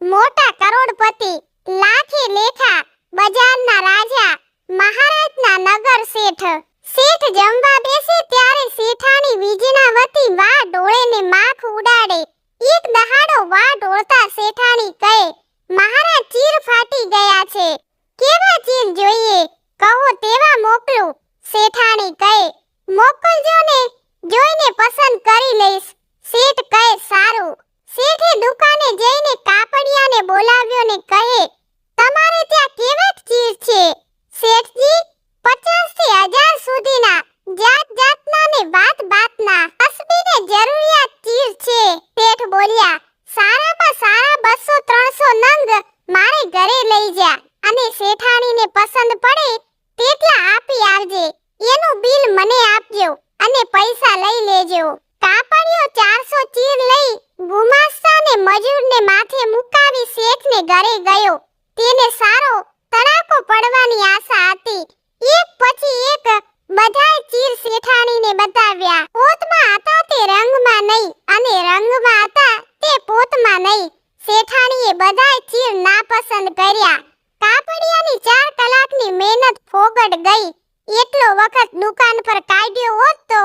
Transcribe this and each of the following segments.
મોટા કરોડપતિ લાખી લેખા બજારના રાજા, મહારાજના નગર શેઠ. શેઠ જમવા બેસે ત્યારે શેઠાણી વીજળાવતી વા ડોળે ને માખ ઉડાડે. એક દહાડો વા ડોળતા શેઠાણી કહે, મહારાજ, ચીર ફાટી ગયા છે. કેવા ચીર જોઈએ? કહો તેવા મોકલું. શેઠાણી કહે, મોકલજો ને, જોઈને પસંદ કરી લઈશ. શેઠ કહે, સારું. શેઠે દુકાને જઈને કાપડિયાને બોલાવ્યો ને કહે, તમારે ત્યાં કેવા ચીર છે? શેઠજી, પચાસથી હજાર સુધીના જાત જાતના ને વાત વાતના હસબીને જરૂરિયાત ચીર છે શેઠ બોલ્યા સારામાં સારા બસો ત્રણસો નંગ મારે ઘરે લઈ જા અને શેઠાણીને પસંદ પડે તેટલા આપી આવજે એનું બિલ મને આપજો અને પૈસા લઈ લેજો કાપડિયો ચારસો ચીર લઈ ગુમાસ્તા ને મજૂરને માથે મુકાવી શેઠને ઘરે ગયો તેને સારો તડાકો પડવાની આશા હતી એક પછી એક બધાય ચીર શેઠાણીને બતાવ્યા પોતમાં હતા તે રંગમાં નહીં અને રંગમાં હતા તે પોતમાં નહીં શેઠાણીએ બધાય ચીર નાપસંદ કર્યા કાપડિયાની ચાર કલાકની મહેનત ફોગટ ગઈ એટલો વખત દુકાન પર કાઢ્યો હોત તો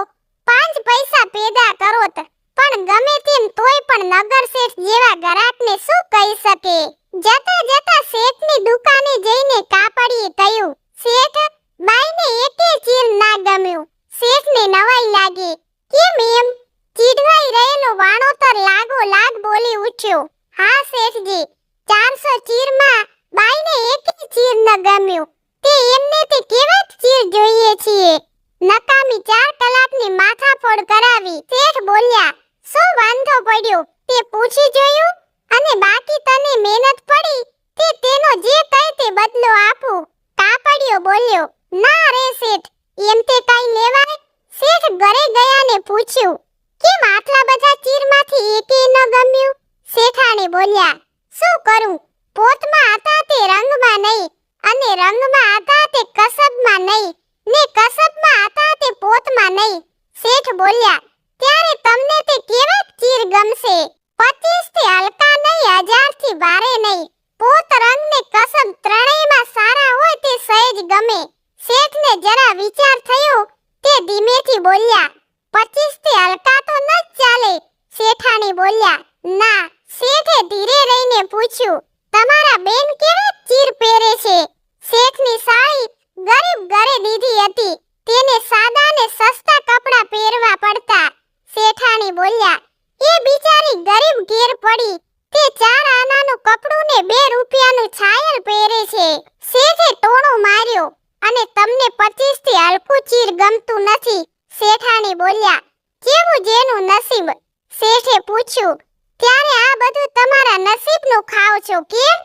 પાંચ પૈસા પેદા કરોત પણ ગમે તેમ તોય પણ નગર શેઠ જેવા ગરાકને શું કહી શકે જતા જતા શેઠની દુકાને જઈને કાપડીએ કહ્યું શેઠ બાઈને એકે ચીર ના ગમ્યું શેઠને નવાઈ લાગી કેમ એમ ચીડવાઈ રહેલો વાણોતર લાગો લાગ બોલી ઉઠ્યો હા શેઠજી ચારસો ચીરમાં બાઈને એકે ચીર ન ગમ્યું તે એમને તે કેવા ચીર જોઈએ છીએ નકામી ચાર કલાકની માથાફોડ કરાવી શેઠ બોલ્યા શું વાંધો પડ્યો તે પૂછી જોયું અને બાકી તને મહેનત પડી તે તેનો જે કહે તે બદલો આપું કાપડિયો બોલ્યો ના રે શેઠ? એમ તે કઈ લેવાય? શેઠ ઘરે ગયા ને પૂછ્યું, કેમ આટલા બધા ચીરમાંથી એકે ન ગમ્યું? શેઠાણી બોલ્યા, શું કરું? પોતમાં હતા તે રંગમાં નહીં, અને રંગમાં હતા તે કસબમાં નહીં, ને કસબમાં હતા તે પોતમાં નહીં. શેઠ બોલ્યા, ત્યારે તમને તે કેવા ચીર ગમશે? પચીસથી હલકા નહીં, હજારથી ભારે નહીં. પોત રંગ ને કસબ ત્રણેયમાં સારા હોય તે સહેજ ગમે. શેઠને જરા વિચાર થયો તે ધીમેથી બોલ્યા, પચીસથી હલકા તો ન ચાલે, શેઠાણી બોલ્યા. ના, શેઠે ધીરે રહીને પૂછ્યું, તમારા બેન કેવા ચીર પહેરે છે શેઠની સાળી ગરીબ ઘરે દીધી હતી તેને સાદા ને સસ્તા કપડાં પહેરવા પડતા શેઠાણી બોલ્યા એ બિચારી ગરીબ ઘેર પડી તે ચાર આનાનું કપડું ને બે રૂપિયાનું છાયલ પહેરે છે શેઠે ટોણો માર્યો અને તમને પચીસથી હલકું ચીર ગમતું નથી શેઠાણી બોલ્યા કેવું જેનું નસીબ શેઠે પૂછ્યું ત્યારે આ બધું તમારા નસીબનું ખાવ છો કેમ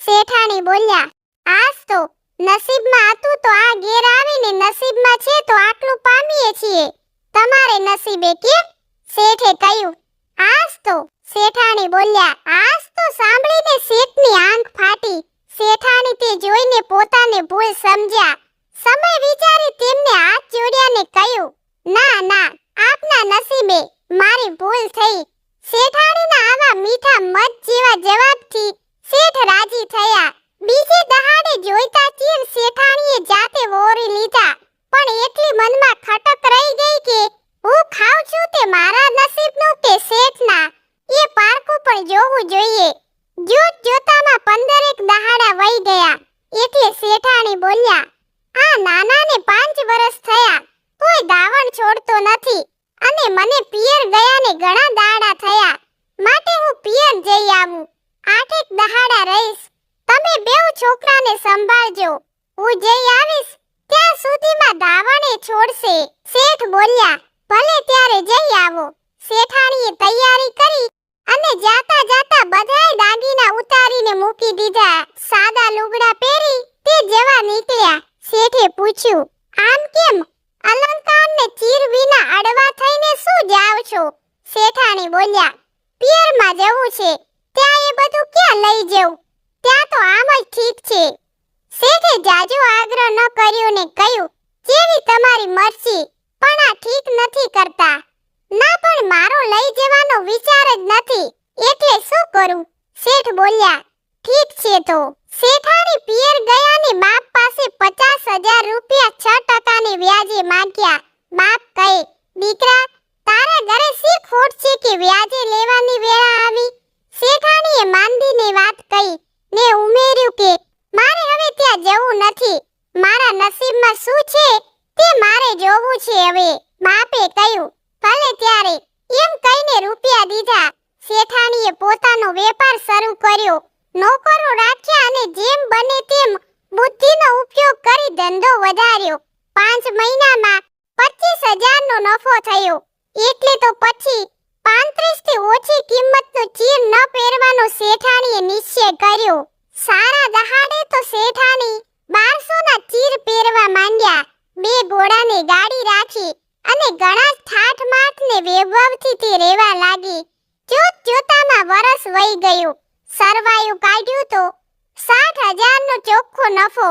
શેઠાણી બોલ્યા આજ તો નસીબમાં હતું તો આ ઘેર આવીને નસીબમાં છે તો આટલું પામીએ છીએ તમારે નસીબે કેમ શેઠે કહ્યું આજ તો શેઠાણી બોલ્યા આજ તો સાંભળીને શેઠની આંખ ફાટી શેઠાણી તે જોઈને પોતાને ભૂલ સમજ્યા સમય વિચારી તેમને હાથ જોડ્યા ને કહ્યું ના ના આપના નસીબે મારી ભૂલ થઈ શેઠાણીના આવા મીઠા મત જેવા જવાબથી શેઠ રાજી થયા બીજે દહાડે જોઈતા ચીર શેઠાણીએ જાતે વોરી લીધા પણ એટલી મનમાં ખટક રહી ગઈ કે હું ખાઉં છું તે મારા નસીબનું કે શેઠના એ પારખું પણ જોવું જોઈએ જોત જોતામાં પંદરેક દહાડા વહી ગયા એટલે શેઠાણી બોલ્યા આ નાનાને પાંચ વર્ષ થયા તોય દાવણ છોડતો નથી અને મને પિયર ગયાને ઘણા દાડા થયા માટે હું પિયર જઈ આવું આઠેક દહાડા રહીશ. તમે બેવ છોકરાને સંભાળજો. હું જઈ આવીશ ત્યાં સુધીમાં દાવાને છોડશે. શેઠ બોલ્યા, ભલે ત્યારે જઈ આવો. શેઠાણીએ તૈયારી કરી અને જાતા જાતા બધાય દાગીના ઉતારીને મૂકી દીધા. સાદા લુગડા પહેરી તે જવા નીકળ્યા. શેઠે પૂછ્યું, આમ કેમ? અલંકારને ચીર વિના અડવા થઈને શું જાવ છો? શેઠાણી બોલ્યા પિયરમાં જવું છે, ત્યાં એ બધું ક્યાં લઈ જવું? ત્યાં તો આમ જ ઠીક છે. શેઠે જાજો આગ્રહ ન કર્યો ને કહ્યું, જેવી તમારી મરજી, પણ આ ઠીક નથી કરતા. ના, પણ મારો લઈ જવાનો વિચાર જ નથી, એટલે શું કરું? શેઠ બોલ્યા, ઠીક છે તો. શેઠાણી પિયર ગયા ને બાપ પાસે પચાસ હજાર રૂપિયા છ ટકાની વ્યાજે માંગ્યા. બાપ કહે, દીકરા તારા ઘરે સી ખોટ છે કે વ્યાજે લેવાની વેળા આવી? શેઠાણીએ માંદીને વાત કહી ને ઉમેર્યું કે, મારે હવે ત્યાં જવું નથી. મારા નસીબમાં શું છે તે મારે જોવું છે હવે. બાપે કહ્યું, ભલે ત્યારે. એમ કહીને રૂપિયા દીધા. શેઠાણીએ પોતાનો વેપાર શરૂ કર્યો. નોકરો રાખ્યા અને જેમ બને તેમ બુદ્ધિનો ઉપયોગ કરી ધંધો વધાર્યો. પાંચ મહિનામાં પચીસ હજારનો નફો થયો. એટલે તો પછી પાંત્રીસથી ઓછી કિંમતનું ચીર ન પહેરવાનો શેઠાણીએ નિશ્ચય કર્યો. સારા દહાડે તો શેઠાણી 1200 ના ચીર પહેરવા માંડ્યા. બે ઘોડાની ગાડી રાખી અને ઘણા ઠાઠ માઠ ને વૈભવથી તે રહેવા લાગી. જોત જોતામાં વરસ વહી ગયું. સરવાયું કાઢ્યું તો સાઠ હજારનો ચોખ્ખો નફો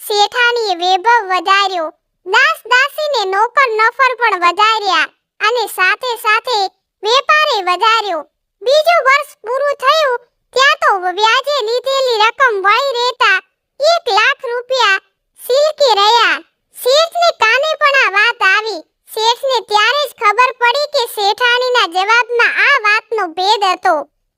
શેઠાણીએ વૈભવ વધાર્યો. દાસ દાસીને નોકર નફર પણ વધાર્યા. અને સાથે સાથે વેપારે વધાર્યો. બીજું વર્ષ પૂરું થયું, ત્યાં તો વ્યાજે લીધેલી રકમ વળી રહેતા એક લાખ રૂપિયા સિલકી રહ્યા. શેઠને કાને પણ આ વાત આવી શેઠને ત્યારે જ ખબર પડી કે શેઠાણીના જવાબમાં આ વાતનો ભેદ હતો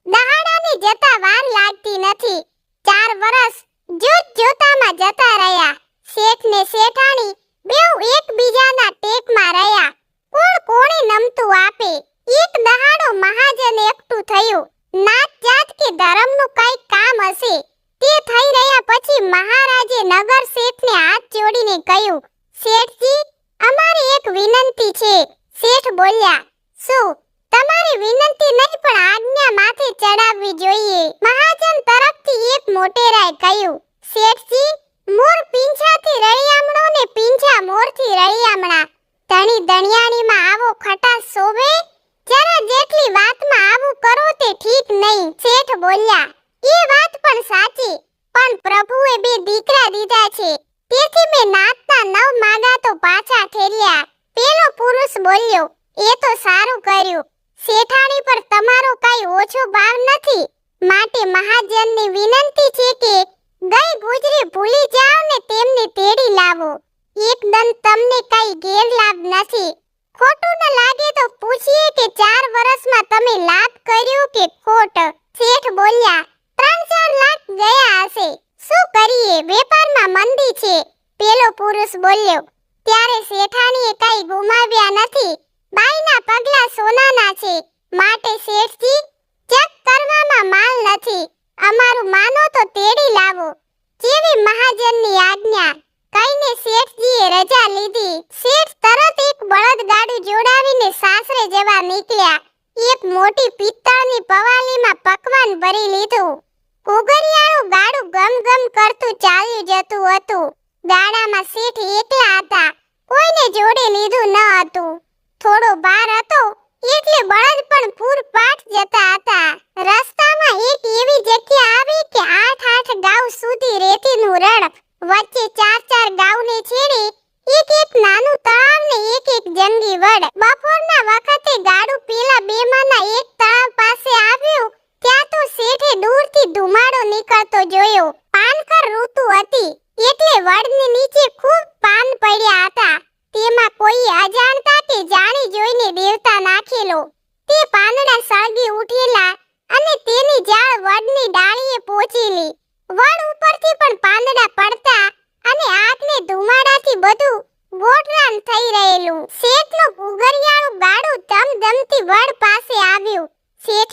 દહાડાને જતા વાર લાગતી નથી ચાર વર્ષ જોત જોતામાં જતા રહ્યા શેઠ ને શેઠાણી બેઉ એકબીજાના ટેકમાં રહ્યા કોણ કોણે નમતું આપે એક દહાડો મહાજન એકઠું થયું નાત જાત કે ધર્મનું કઈ કામ હશે તે થઈ રહ્યા પછી મહારાજે નગર શેઠને હાથ જોડીને કહ્યું શેઠજી અમારી એક વિનંતી છે શેઠ બોલ્યા શું તમારી વિનંતી નહીં પણ આજ્ઞા માથે ચડાવવી જોઈએ મહાજન તરફથી એક મોટેરાએ કહ્યું શેઠજી મોર પીંછાથી રળિયામણો ને પીંછા મોરથી રળિયામણા ધણી દણિયાણીમાં આવો ખટાશ શોભે જરા જેટલી વાતમાં આવું કરો તે ઠીક નહીં શેઠ બોલ્યા, એ વાત પણ સાચી, પણ પ્રભુએ બે દીકરા દીધા છે. તેથી મેં નાતના નવ માગા તો પાછા ઠેર્યા. પેલો પુરુષ બોલ્યો, એ તો સારું કર્યું. શેઠાણી પર તમારો કઈ ઓછો ભાવ નથી. માટે મહાજનની વિનંતી છે કે, ગઈ ગુજરી ભૂલી જાઓ ને તેમને તેડી લાવો. એકદમ તમને કઈ ગેરલાભ નથી. ખોટું ન લાગે તો પૂછીએ કે ચાર વર્ષમાં તમે લાભ કર્યો કે ખોટ? શેઠ બોલ્યા ત્રણ ચાર લાખ ગયા હશે. શું કરીએ? વેપારમાં મંદી છે. પેલો પુરુષ બોલ્યો, ત્યારે શેઠાણીએ કઈ ગુમાવ્યા નથી. બાઈના પગલા સોનાના છે. માટે શેઠજી ચેક કરવામાં માલ નથી. અમારું માનો તો તેડી લાવો. જેવી મહાજનની આજ્ઞા કઈને શેઠજીએ રજા લીધી. શેઠ તરત એક બળદગાડું જોડાવીને સાસરે જવા નીકળ્યા. એક મોટી પિત્તળની પવાલીમાં પકવાન ભરી લીધું. કુગરિયાળું ગાડું ગમ ગમ કરતું ચાલ્યું જતું હતું. ગાડામાં શેઠ એકલા હતા. કોઈને જોડે લીધું ન હતું. થોડો ભાર હતો એટલે બળદ પણ પૂરપાટ જતા હતા. રસ્તામાં એક એવી જગ્યા આવી કે આઠ આઠ ગાઉ સુધી રેતીનું રણ વચ્ચે ચાર ચાર ગાઉને છેડે એક એક નાનું તળાવ ને એક એક જંગી વડ બપોરના વખતે ગાડું પેલા બેમાંના એક તળાવ પાસે આવ્યું ત્યાં તો શેઠે દૂરથી ધુમાડો નીકળતો જોયો પાનખર ઋતુ હતી એટલે વડની નીચે ખૂબ પાન પડ્યા હતા તેમાં કોઈ અજાણતા કે જાણી જોઈને દેવતા નાખેલો તે પાંદડા સળગી ઉઠેલા અને તેની જાળ વડની ડાળીએ પહોંચેલી વડ ઉપરથી પણ પાંદડા પડતા અને આગને ધુમાડાથી બધું ગોઠરાન થઈ રહેલું શેઠનું ગુગરિયાળું ગાડું ધમધમતી વડ પાસે આવ્યું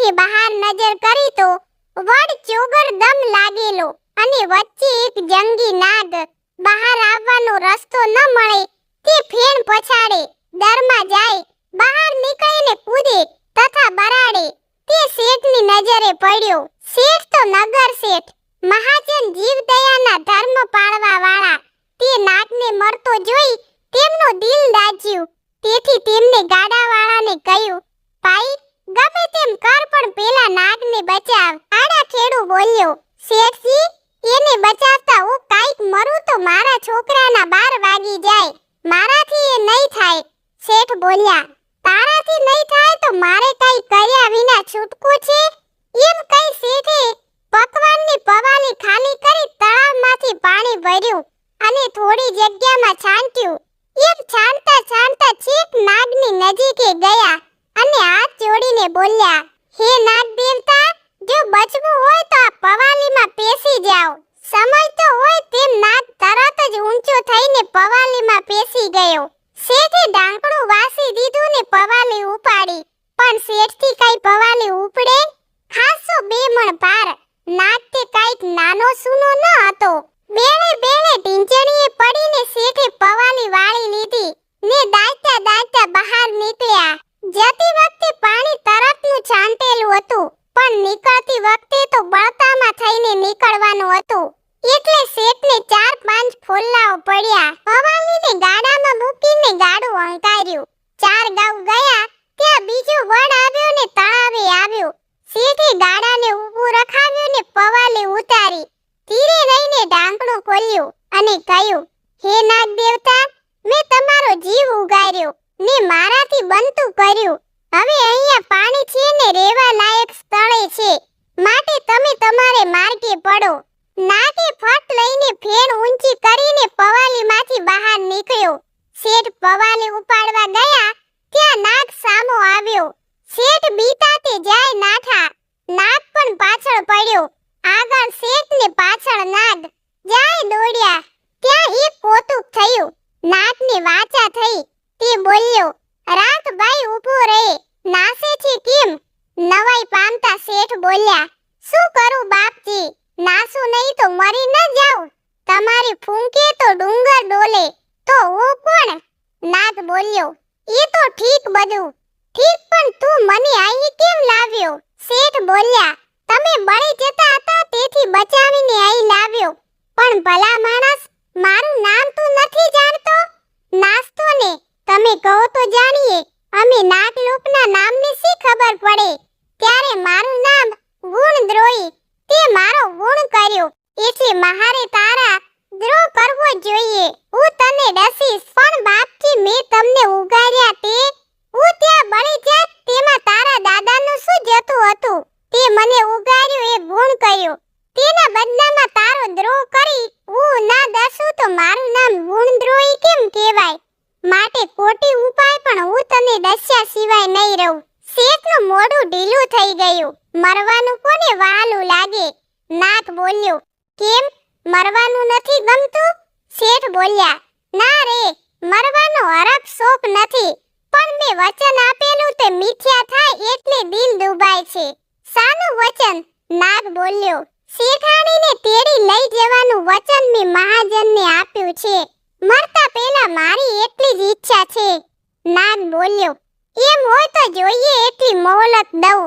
શેઠે બહાર નજર કરી તો વડ ચોગર દમ લાગેલો અને વચ્ચે એક જંગી નાગ બહાર આવવાનો રસ્તો ન મળે તે ફેણ પછાડે, દરમાં જાય, બહાર નીકળીને કૂદે તથા બરાડે. તે શેઠની નજરે પડ્યો, શેઠ તો નગર શેઠ, મહાજન જીવદયાના ધર્મ પાળવા વાળા તે નાગને મરતો જોઈ તેમનું દિલ દાજ્યું. તેથી તેમને ગાડાવાળાને કહ્યું, ભાઈ ગમે તેમ કર પણ પેલા નાગને બચાવ. આડા ખેડું બોલ્યો, શેઠજી, એને બચાવતા હું કાઈક મરું તો મારા છોકરાના બાર વાગી જાય. મારાથી એ નહીં થાય. શેઠ બોલ્યા, તારાથી નહીં થાય તો મારે કઈ કર્યા વિના છૂટકો છે? એમ કઈ શેઠે પકવાનની પવાની ખાલી કરી તળાવમાંથી પાણી ભર્યું અને થોડી જગ્યામાં છાંટ્યું. એમ છાંટતા છાંટતા છેક નાગની નજીકે ગયા. અને હાથ જોડીને બોલ્યા, હે નાગ દેવતા, જો બચવું હોય તો આ પવાલીમાં પેસી જાઓ. સમય તો હોય તેમ નાગ તરત જ ઊંચો થઈને પવાલીમાં પેસી ગયો. શેઠે ડાંકણું વાસી દીધું ને પવાલી ઉપાડી. પણ શેઠથી કઈ પવાલી ઉપડે? ખાસો બે મણ પાર નાગ તે કંઈક નાનો સૂનો ન હતો. બેણે બેણે ઢીંચણીએ પડીને શેઠે પવાલી વાળી લીધી ને દાચતા દાચતા બહાર નીકળ્યા. જતી વખતે પાણી તરતનું છાંટેલું હતું, પણ નીકળતી વખતે તો બળતામાં થઈને નીકળવાનું હતું. એટલે શેઠને ચાર પાંચ ફોલ્લાઓ પડ્યા. ભવાનીને ગાડામાં મૂકીને ગાડું હંકાર્યું ચાર ગાઉ ગયા, ત્યાં બીજો વડ આવ્યો ને તળાવે આવ્યો. શેઠે ગાડાને ઊભું રખાવ્યું ને પવાલે ઉતારી. ધીરે રહીને ઢાંકણું ખોલ્યું અને કહ્યું, હે નાગ દેવતા મેં તમારો જીવ ઉગાર્યો. ને મારાથી બનતું કર્યું. હવે અહીંયા પાણી છે ને રેવા લાયક સ્થળે છે. માટે તમે તમારે માર્ગે પડો. નાકે ફટ લઈને ફેણ ઊંચી કરીને પવાલીમાંથી બહાર નીકળ્યો. શેઠ પવાલી ઉપાડવા ગયા, ત્યાં નાગ સામો આવ્યો. શેઠ બીતા તે જાય નાઠા. નાગ પણ પાછળ પડ્યો. આગળ શેઠ ને પાછળ નાગ. જાય દોડ્યા. ત્યાં એક કોતુક થયું. નાગને વાચા થઈ. તે બોલ્યો, રાત ભાઈ ઊભો રહે, નાસે છે કેમ નવાઈ પામતા શેઠ બોલ્યા, શું કરું બાપજી, નાસું નહીં તો મરી ન જાઉં. તમારી ફૂંકે તો ડુંગર ડોલે, તો હું કોણ? નાથ બોલ્યો એ તો ઠીક બધું. ઠીક પણ તું મને અહીં કેમ લાવ્યો? શેઠ બોલ્યા, તમે બળી જતા હતા તેથી બચાવીને અહીં લાવ્યો. પણ ભલા માણસ, મારું નામ તું નથી જાણતો? નાસ્તો ને તમે કહો તો જાણીએ, અમે નાગલોકના નામની શી ખબર પડે? ત્યારે મારું નામ ગુણદ્રોહી તે મારો ગુણ કર્યો. એટલે મારે તારા દ્રોહ કરવો જોઈએ. હું તને ડસીશ, પણ બાપજી, મેં તમને ઉગાડ્યા તે, હું ત્યાં બળી જાત તેમાં તારા દાદાનું શું જતું હતું? તે મને ઉગાડ્યું, એ ગુણ કર્યો. તેના બદલામાં તારો દ્રોહ કરી, હું ના દસું તો મારું નામ ગુણદ્રોહી કેમ કહેવાય? માટે કોટી ઉપાય પણ હું તને દસ્યા સિવાય નહીં રહું. શેઠનું મોઢું ઢીલું થઈ ગયું. મરવાનું કોને વાલું લાગે? નાથ બોલ્યો, કેમ? મરવાનું નથી ગમતું? શેઠ બોલ્યા, ના રે, મરવાનો હરખ શોખ નથી, પણ મેં વચન આપેલું તે મિથ્યા થાય એટલે દિલ દુભાય છે. સાનું વચન? નાગ બોલ્યો, શેઠાણીને તેડી લઈ જવાનું વચન મેં મહાજનને આપ્યું છે. મરતા પહેલા મારી એટલી જ ઈચ્છા છે. નાગ બોલ્યો, એમ હોય તો જોઈએ એટલી મોહલત દઉં.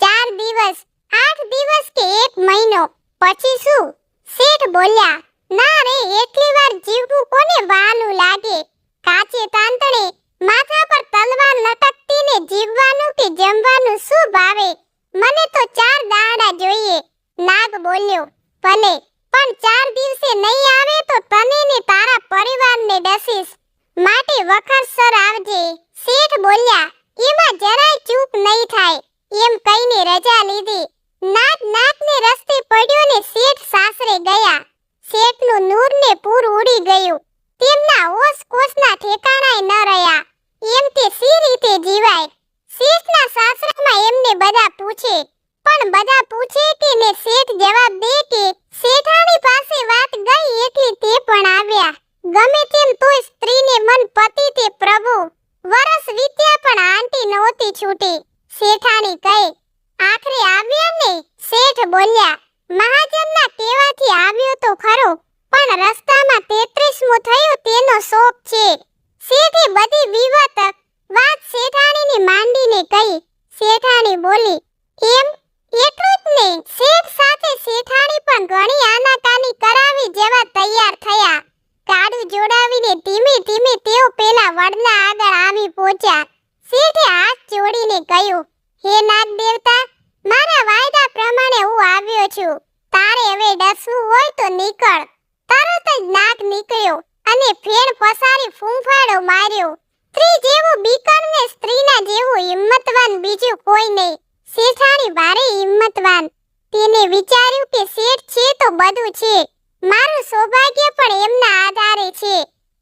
ચાર દિવસ, આઠ દિવસ કે એક મહિનો? પછી શું? શેઠ બોલ્યા, ના રે, એટલી વાર જીવવું કોને વાનું લાગે? કાચે તાંતણે માથા પર તલવાર લટકતીને જીવવાનું કે જમવાનું શું ભાવે? મને તો ચાર દાડા જોઈએ. નાગ બોલ્યો, ભલે, પણ ચાર દિવસે નહીં આવે તો તને ને તારા પરિવારને ડસીશ માટે વખરસર આવજે. શેઠ બોલ્યા, એમાં જરાય ચૂપ નહીં થાય. એમ કહીને રજા લીધી. નાગ નાગને રસ્તે પડ્યો ને શેઠ સાસરે ગયા. શેઠનું નૂરને પૂર ઉડી ગયું. તેમના હોશ કોસના ઠેકાણાય ન રહ્યા. એમ તે સી રીતે જીવાય? શેઠના સાસરામાં એમને બધા પૂછે. પણ બધા પૂછે કે ને શેઠ જવાબ દે કે શેઠાણી પાસે વાત ગઈ એટલી તે પણ આવ્યા. ગમે તેમ તોય સ્ત્રીને મન પતિ તે પ્રભુ. વરસ વીત્યા પણ આંટી નહોતી છૂટી. શેઠાણી કહે, આખરે આવ્યા ને? શેઠ બોલ્યા, મહાજનના કહેવાથી આવ્યો તો ખરો, પણ રસ્તામાં તેત્રીસમું થયું તેનો શોખ છે. શેઠે બધી વિવત વાત શેઠાણીની માંડીને કહી. શેઠાણી બોલી, એમ? એટલું જ નહીં શેઠ સાથે શેઠાણી પણ ઘણી આનાકાની કરાવી જેવા તૈયાર થયા. કાડું જોડાવીને ધીમે ધીમે તેઓ પેલા વડના આગળ આવી પહોંચ્યા. શેઠે હાથ જોડીને કહ્યું, હે નાગ દેવતા મારા વાયદા પ્રમાણે હું આવ્યો છું. તારે હવે ડસવું હોય તો નીકળ. તરત જ નાગ નીકળ્યો અને ફેણ પસારી ફૂંફાડો માર્યો. સ્ત્રી જેવું બીકણ ને સ્ત્રીના જેવું હિંમતવાન બીજું કોઈ નહીં. શેઠાણી ભારે હિંમતવાન. તેને વિચાર્યું કે શેઠ છે તો બધું છે. મારું સૌભાગ્ય પણ એમના આધારે છે.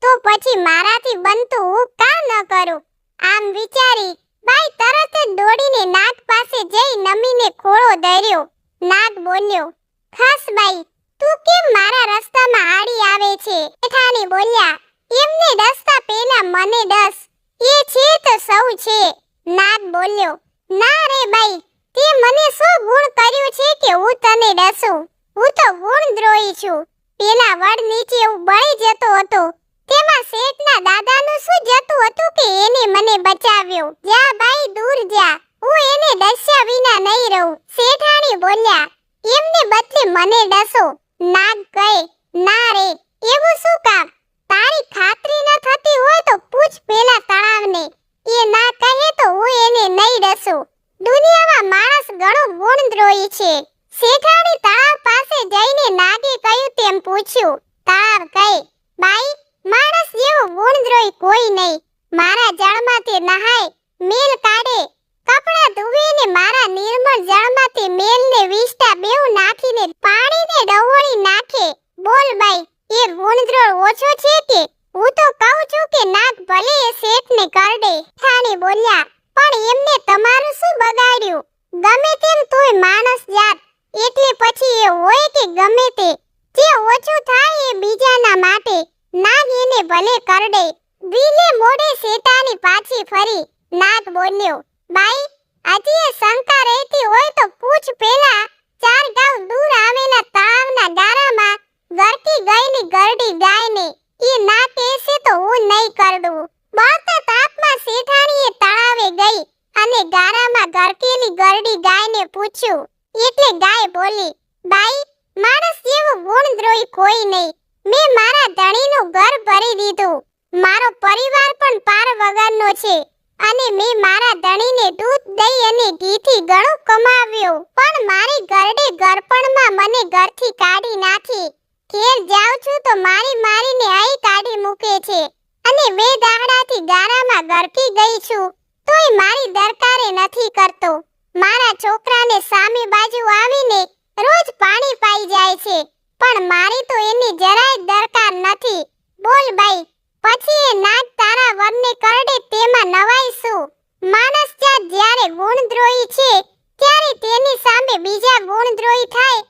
તો પછી મારાથી બનતું હું કા ન કરું? આમ વિચારી બાઈ તરત જ દોડીને નાગ પાસે જઈ નમીને ખોળો ધર્યો. નાગ બોલ્યો, ખાસ બાઈ, તું કેમ મારા રસ્તામાં આડી આવે છે? જેઠાણી બોલ્યા, એમને ડસતા પહેલા મને ડસ. એ છે તો સૌ છે. નાગ બોલ્યો, ના રે બાઈ, તે મને શું ગુણ કર્યું છે કે હું તને ડસું? હું તો ગુણ દ્રોહી છું. પેલા વડ નીચે હું જતો હતો. તેમાં શેઠના દાદાનું શું જતું હતું કે એને મને બચાવ્યો જા બાઈ દૂર જા હું એને ડસ્યા વિના નહીં રહું શેઠાણી બોલ્યા એમને બદલે મને ડસો નાગ કહે ના રે એવું શું કામ તારી ખાતરી ન થતી હોય તો પૂછ પેલા તળાવને એ ના કહે તો હું એને નહીં ડસું દુનિયામાં માણસ ઘણો ગુણદ્રોહી છે શેઠાણી તળાવ પાસે જઈને નાગે કહ્યું તેમ પૂછ્યું તળાવ કહે બાઈ માણસ જેવો ગુણદ્રોહી કોઈ નહીં મારા જળમાં તે નહાય મેલ કાઢે કપડા ધોવે ને મારા નિર્મળ જળમાં તે મેલને વિષ્ટા બેઉ નાખીને પાણીને ડવોળી નાખે બોલ બાઈ એ ઓછો છે કે હું તો કહું છું કે નાગ ભલે એ શેઠને કરડે થાણી બોલ્યા, પણ એમને તમારું શું બગાડ્યું? ગમે તેમ તોય માણસ જાત. એટલે પછી એ હોય કે ગમે તે. જે ઓછું થાય એ બીજાના માટે. નાગ એને ભલે કરડે. વિલે મોડે શેતાની પાછી ફરી. નાગ બોલ્યો, બાઈ હજી એ શંકા રહેતી હોય તો પૂછ પેલા ચાર ગાંવ દૂર આવેલા તળાવના ગારામાં ગરકી ગયેલી ગરડી ગાયને એ ના કહેશે તો હું નહીં કરડું. બળતા તાપમાં શેઠાણીએ તળાવે ગઈ અને ગારામાં ગરકેલી ગરડી ગાયને પૂછ્યું. એટલે ગાય બોલી, બાઈ, માણસ જેવો ગુણદ્રોહી કોઈ નહીં. મેં મારા ધણીનું ઘર ભરી દીધું. મારો પરિવાર પણ પાર વગરનો છે અને મેં મારા ધણીને દૂધ દહીં અને ઘીથી ઘણું કમાવ્યું. પણ મારી ગરડે ગરપણમાં મને ઘરથી કાઢી નાખી. ઘેર જાઉં છું તો મારી મારીને અહીં કાઢી મૂકે છે. અને બે દાહડાથી ગારામાં ગરકી ગઈ છું. તોય મારી દરકારે નથી કરતો. મારા છોકરાને સામે બાજુ આવીને રોજ પાણી પાઈ જાય છે. પણ મારી તો એની જરાય દરકાર નથી. બોલ બાઈ, પછી એ નાગ તારા વરને કરડે તેમાં નવાઈ શું? માણસ જાત જ્યારે ગુણદ્રોહી છે, ત્યારે તેની સામે બીજા ગુણદ્રોહી થાય?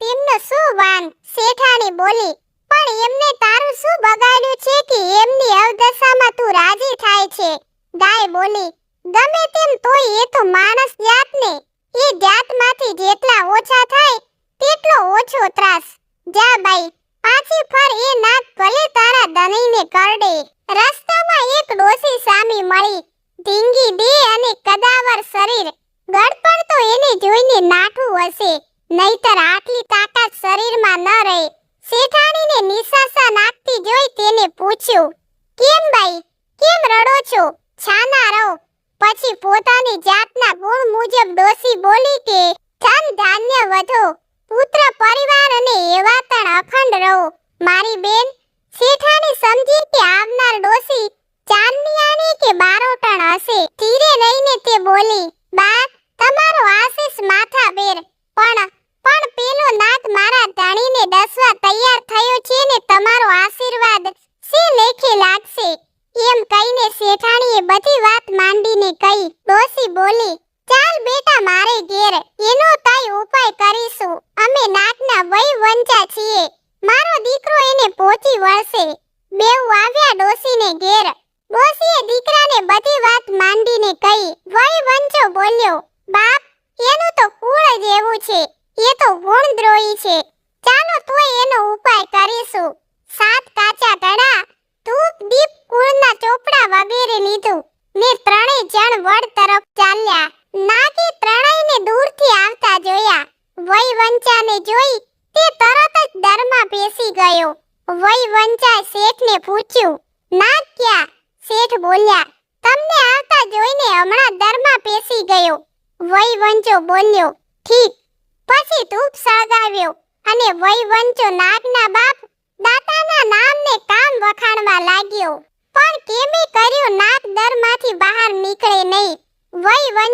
તેમનો શું વાન? શેઠાણી બોલી, પણ એમને તારું શું બગાડ્યું છે કે એમની અવદશામાં તું રાજી થાય છે? ગાય બોલી, ગમે તેમ તોય એ તો માણસ જાતને. એ જાતમાંથી જેટલા ઓછા થાય, તેટલો ઓછો ત્રાસ. જા બાઈ, પાછી ફર એ નાક ભલે તારા દનીને કરડે. રસ્તામાં એક ડોસી સામી મળી. ઢીંગી દે અને કદાવર શરીર. ગડપણ તો એને જોઈને નાઠું હશે. નહીતર આટલી તાકાત શરીરમાં ન રહે. શેઠાણીને નિસાસા નાખતી જોઈ તેને પૂછ્યું, કેમ ભાઈ કેમ રડો છો? છાના રહો. પછી પોતાની જાતના ગુણ મુજબ ડોસી બોલી કે, ધન ધાન્ય વધો. પુત્ર પરિવાર અને એવા તણ અખંડ રહો. મારી બેન, શેઠાણી સમજી કે આવનાર ડોસી ચાંદનિયાની કે બારોટણ હશે. ધીરે રહીને તે બોલી બા તમારો આશીષ માથા બેર. પણ પણ પેલો નાગ મારા ધણીને દસવા તૈયાર થયો છે ને તમારો આશીર્વાદ સે લેખે લાગશે? એમ કહીને શેઠાણીએ બધી વાત માંડીને કહી ડોસી બોલી, ચાલ બેટા મારે ઘેર, એનો તાઈ ઉપાય કરીશું. અમે નાગના વય વંચા છીએ. મારો દીકરો એને પહોંચી વળશે. બેઉ આવ્યા ડોસીને ઘેર. ડોસીએ દીકરાને બધી વાત માંડીને કહી વય વંચો બોલ્યો બાપ એનું તો કુળ જ એવું છે એ તો ગુણદ્રોહી છે ચાલો તોય એનો ઉપાય કરીશું સાત કાચા ધડા ધૂપ દીપ કુળના ચોપડા વગેરે લીધું ને ત્રણેય જણ વડ તરફ ચાલ્યા નાગે ત્રણેયને દૂરથી આવતા જોયા વય વંચાને જોઈ તે તરત જ દરમાં બેસી ગયો વય વંચાએ શેઠને પૂછ્યું નાગ ક્યાં શેઠ બોલ્યા તમને આવતા જોઈને હમણાં દરમાં બેસી ગયો વય વંચો બોલ્યો ઠીક પછી ધૂપ સળગાવ્યો અને વય વંચો નાગના બાપ દાતાના નામને કામ વખાણવા લાગ્યો પણ કેમે કર્યો નાગ દરમાંથી બહાર નીકળે નહીં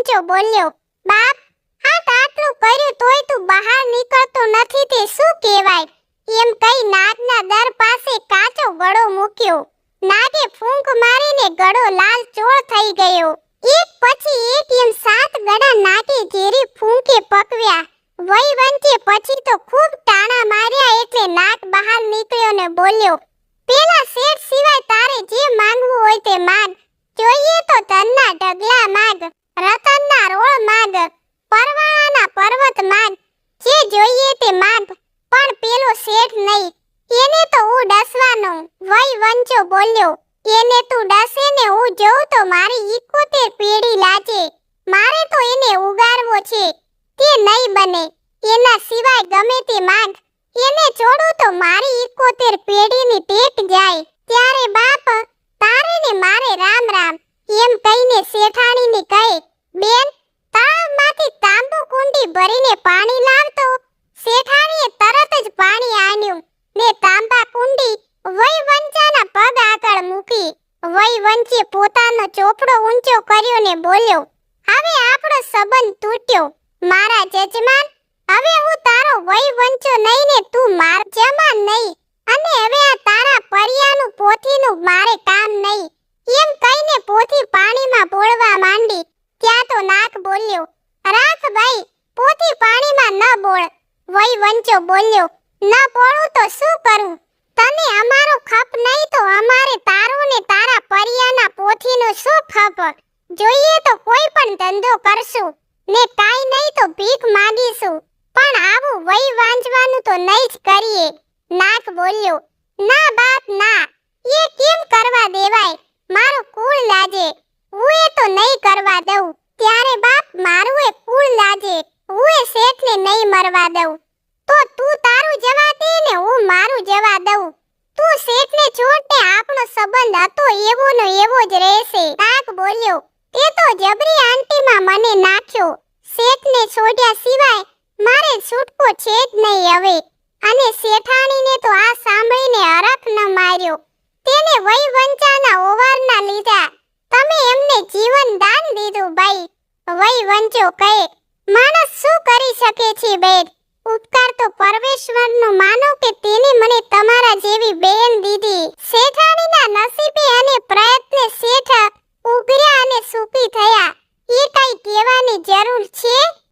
વય બોલ્યો, બાપ આ આટલું કર્યું તોય તું બહાર નીકળતો નથી તે શું કહેવાય? એમ કહી નાગના દર પાસે કાચો ગળો મૂક્યો. નાગે ફૂંક મારીને ગળો લાલ ચોળ થઈ ગયો. એક પછી એક એમ સાત ગળા નાગે ઘેરી ફૂંકે પકવ્યા. વય વંચે પછી તો ખૂબ ટાણા માર્યા એટલે નાગ બહાર નીકળ્યો ને બોલ્યો, પેલા શેઠ સિવાય તારે જે માંગવું હોય તે માંગ. જોઈએ તો તન્ના ઢગલા માંગ. રતનના રોળ માંગ, પરવાળાના પર્વત માંગ. જે જોઈએ તે માંગ, પણ પેલો શેઠ નહીં. એને તો હું ડસવાનો વય વંચો બોલ્યો. એને તું ડસે ને હું જોઉં તો મારી 71 પેઢી લાજે. મારે તો એને ઉગારવો છે. તે નહીં બને. એના સિવાય ગમે તે માંગ. એને છોડું તો મારી ઇકોતેર પેઢીની ટેક જાય. ત્યારે બાપ, તારે ને મારે રામ રામ. એમ કહીને શેઠાણીને કહે, બેન તળાવમાંથી તાંબુ કુંડી ભરીને પાણી લાવતો. શેઠાણીએ તરત જ પાણી આણ્યું ને તાંબા કુંડી વય વંચાના પગ આગળ મૂકી. વય વંચે પોતાનો ચોપડો ઊંચો કર્યો ને બોલ્યો, હવે આપણો સંબંધ તૂટ્યો. મારા જજમાન હવે હું તારો વય વંચો નહીં ને તું માર. જમાન નહીં અને હવે આ તારા પરિયાનું પોથીનું મારે કામ નહીં એમ કહીને પોથી પાણીમાં બોળવા માંડી ત્યાં તો નાક બોલ્યો રાખ ભાઈ પોથી પાણીમાં ન બોળ વય વંચો બોલ્યો ન બોળું તો શું કરું તને અમારો ખપ નહીં તો અમારે તારું ને તારા પરિયાના પોથીનું શું ખપ જોઈએ તો કોઈ પણ ધંધો કરશું ને કાઈ નહીં તો ભીખ માંગીશું પણ આવું વય વાંચવાનું તો નહીં જ કરીએ નાક બોલ્યો ના બાપ ના એ કેમ કરવા દેવાય મારું કુળ લાજે હું એ તો નહીં કરવા દઉં ત્યારે બાપ મારું એ કુળ લાજે હું એ શેઠને નહીં મરવા દઉં તો તારું જવા દે ને હું મારું જવા દઉં. તું શેઠને છોડ ને આપણો સંબંધ હતો એવો ને એવો જ રહેશે. કાક બોલ્યો, તે તો જબરી આંટીમાં મને નાખ્યો. શેઠને છોડ્યા સિવાય મારે છૂટકો છે જ નહીં હવે. અને શેઠાણીને તો આ સાંભળીને હરખ ન માર્યો. તેને વય વંચાના ઓવારના લીધા. તમે એમને જીવન દાન દીધું ભાઈ. વય વંચો કહે, માણસ શું કરી શકે છે બેન? ઉપકાર તો પરમેશ્વરનો. માનો કે તેને મને તમારા જેવી બહેન દીધી. શેઠાણીના નસીબે અને પ્રયત્ને શેઠ ઉગર્યા અને સુખી થયા. એ કઈ કહેવાની જરૂર છે?